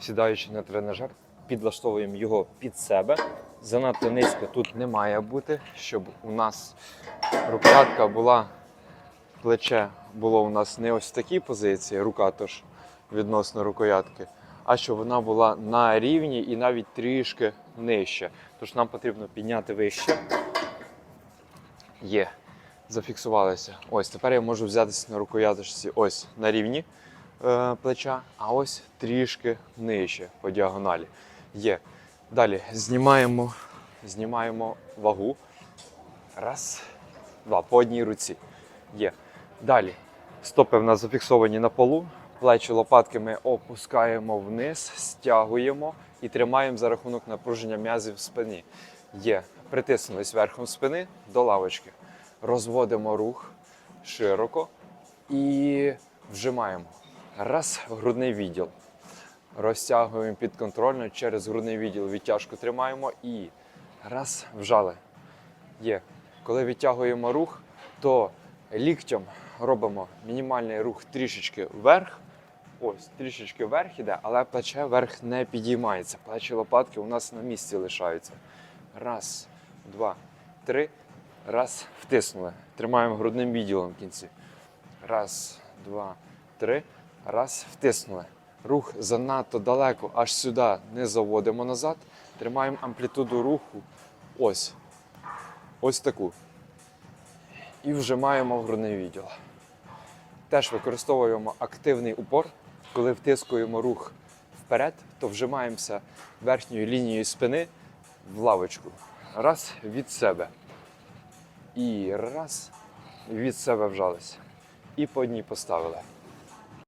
Сідаючи на тренажер, підлаштовуємо його під себе. Занадто низько тут не має бути, щоб у нас рукоятка була, плече було у нас не ось в такій позиції, рука тож відносно рукоятки, а щоб вона була на рівні і навіть трішки нижче. Тож нам потрібно підняти вище. Є. Зафіксувалися. Ось тепер я можу взятися на рукояточці ось на рівні плеча, а ось трішки нижче по діагоналі. Є. Далі знімаємо, знімаємо вагу. Раз, два, по одній руці. Є. Далі. Стопи в нас зафіксовані на полу. Плечі лопатки ми опускаємо вниз, стягуємо і тримаємо за рахунок напруження м'язів в спині. Є. Притиснулись верхом спини до лавочки. Розводимо рух широко і вжимаємо. Раз в грудний відділ. Розтягуємо підконтрольно через грудний відділ відтяжку тримаємо і раз вжали. Є. Коли відтягуємо рух, то ліктем робимо мінімальний рух трішечки вверх. Ось, трішечки вверх іде, але плече вверх не підіймається. Плечі лопатки у нас на місці лишаються. Раз, два, три. Раз, втиснули. Тримаємо грудним відділом в кінці. Раз, два, три. Раз, втиснули. Рух занадто далеко, аж сюди не заводимо назад. Тримаємо амплітуду руху. Ось. Ось таку. І вжимаємо в грудний відділ. Теж використовуємо активний упор. Коли втискуємо рух вперед, то вжимаємося верхньою лінією спини в лавочку. Раз від себе. І раз від себе вжались. І по одній поставили.